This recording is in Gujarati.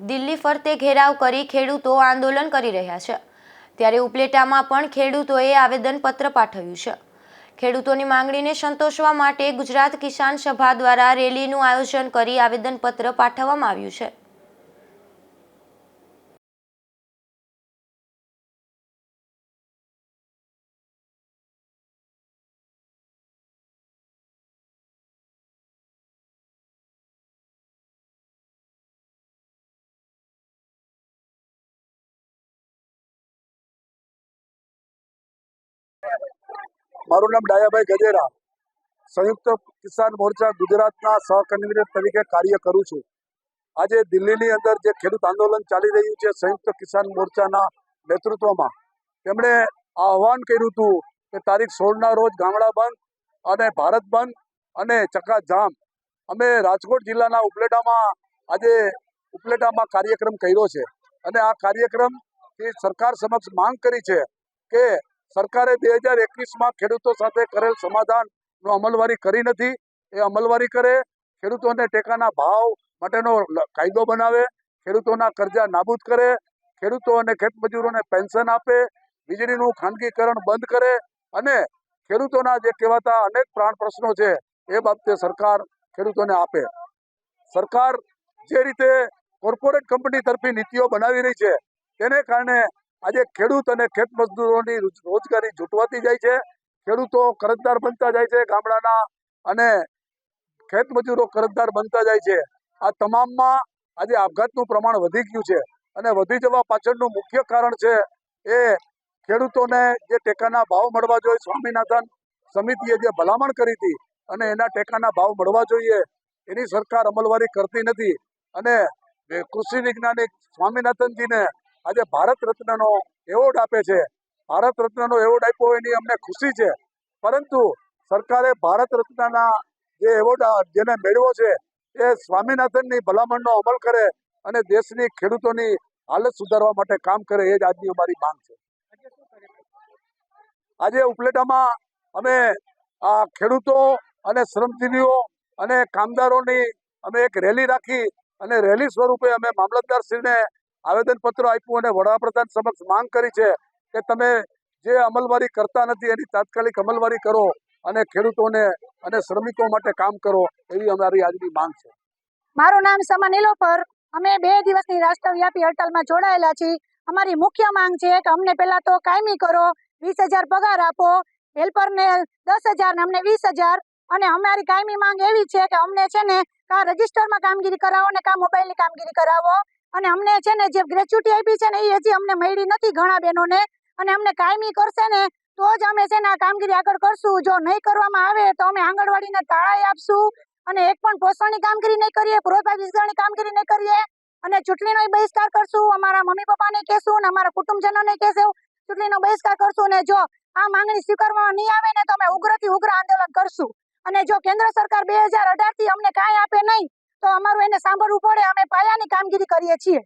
દિલ્હી ફરતે ઘેરાવ કરી ખેડૂતો આંદોલન કરી રહ્યા છે. ત્યારે ઉપલેટામાં પણ ખેડૂતોએ આવેદનપત્ર પાઠવ્યું છે. ખેડૂતોની માંગણીને સંતોષવા માટે ગુજરાત કિસાન સભા દ્વારા રેલીનું આયોજન કરી આવેદનપત્ર પાઠવવામાં આવ્યું છે. મારું નામ ડાયાભાઈ ગજેરા. સંયુક્ત કિસાન મોરચા ગુજરાતના સહકન્વીનર તરીકે કાર્ય કરું છું. આજે દિલ્હીની અંદર જે ખેડૂત આંદોલન ચાલી રહ્યું છે સંયુક્ત કિસાન મોરચાના નેતૃત્વમાં, તેમણે આહવાન કર્યું હતું કે તારીખ સોળના રોજ ગામડા બંધ અને ભારત બંધ અને ચક્કાજામ અમે રાજકોટ જિલ્લાના ઉપલેટામાં આજે ઉપલેટામાં કાર્યક્રમ કર્યો છે અને આ કાર્યક્રમ સરકાર સમક્ષ માંગ કરી છે કે સરકારે બે હજાર એકવીસમાં ખેડૂતો સાથે કરેલ સમાધાનનો અમલવારી કરી નથી. એ અમલવારી કરે, ખેડૂતોને ટેકાના ભાવ માટેનો કાયદો બનાવે, ખેડૂતોના કરજા નાબૂદ કરે, ખેડૂતો અને ખેતમજૂરોને પેન્શન આપે, વીજળીનું ખાનગીકરણ બંધ કરે અને ખેડૂતોના જે કહેવાતા અનેક પ્રાણ પ્રશ્નો છે એ બાબતે સરકાર ખેડૂતોને આપે. સરકાર જે રીતે કોર્પોરેટ કંપની તરફી નીતિઓ બનાવી રહી છે, તેને કારણે આજે ખેડૂત અને ખેત મજદૂરોની રોજગારી જૂટવાતી જાય છે. ખેડૂતો કરજદાર બનતા જાય છે ગામડાના અને ખેત મજૂરો કરજદાર બનતા જાય છે. આ તમામમાં આજે આપઘાતનું પ્રમાણ વધી ગયું છે અને વધી જવા પાછળનું મુખ્ય કારણ છે એ ખેડૂતોને જે ટેકાના ભાવ મળવા જોઈએ, સ્વામિનાથન સમિતિએ જે ભલામણ કરી હતી અને એના ટેકાના ભાવ મળવા જોઈએ, એની સરકાર અમલવારી કરતી નથી. અને કૃષિ વૈજ્ઞાનિક સ્વામિનાથનજીને આજે ભારત રત્નનો એવોર્ડ આપે છે. ભારત રત્નનો એવોર્ડ આપ્યો એની અમને ખુશી છે. પરંતુ સરકારે ભારત રત્નના જે એવોર્ડ જેને મેળવ્યો છે, એ સ્વામિનાથનની ભલામણનો અમલ કરે અને દેશની ખેડૂતોની હાલત સુધારવા માટે કામ કરે, એ જ આજની અમારી માંગ છે. આજે ઉપલેટામાં અમે આ ખેડૂતો અને શ્રમજીવીઓ અને કામદારોની અમે એક રેલી રાખી અને રેલી સ્વરૂપે અમે મામલતદારશ્રીને આવેદનપત્ર આપ્યું અને વડાપ્રધાન સમક્ષ માંગ કરી છે કે તમે જે અમલવારી કરતા નથી એની તાત્કાલિક અમલવારી કરો અને ખેડૂતોને અને શ્રમિકો માટે કામ કરો એવી અમારી આજની માંગ છે. મારું નામ સમા નીલોફર. અમે બે દિવસની રાષ્ટ્રવ્યાપી હડતાલમાં જોડાયેલા છીએ. અમારી મુખ્ય માંગ છે કે અમને પહેલા તો કાયમી કરો, વીસ હજાર પગાર આપો, હેલ્પરને દસ હજાર ને અમને વીસ હજાર. અને અમારી કાયમી માંગ એવી છે કે અમને છે ને કા રજિસ્ટરમાં કામગીરી કરાવો ને કા મોબાઈલની કામગીરી કરાવો. અને અમને છે ને જે ગ્રેચ્યુટી આપી છે ને એ હજી અમને મળી નથી ઘણા બહેનોને. અને અમને કાયમી કરશે ને તો જ અમે છે ને આ કામગીરી આગળ કરશું. જો નહીં કરવામાં આવે તો અમે આંગણવાડીને તાળા આપશું. અને એક પણ પોષણની કામગીરી નહીં કરીએ પુરોધા વિસ્તરણની કામગીરી નહીં કરીએ. અને ચૂંટણીનો બહિષ્કાર કરશું. અમારા મમ્મી પપ્પાને કહેશું અને અમારા કુટુંબજનોને કહેશું. ચૂંટણીનો બહિષ્કાર કરશું અને જો આ માંગણી સ્વીકારવામાં નહીં આવે ને તો અમે ઉગ્રથી ઉગ્ર આંદોલન કરશું. અને જો કેન્દ્ર સરકાર બે હજાર અઢારથી અમને કાંઈ આપે નહીં તો અમારું એને સાંભળવું પડે. અમે પાયાની કામગીરી કરીએ છીએ.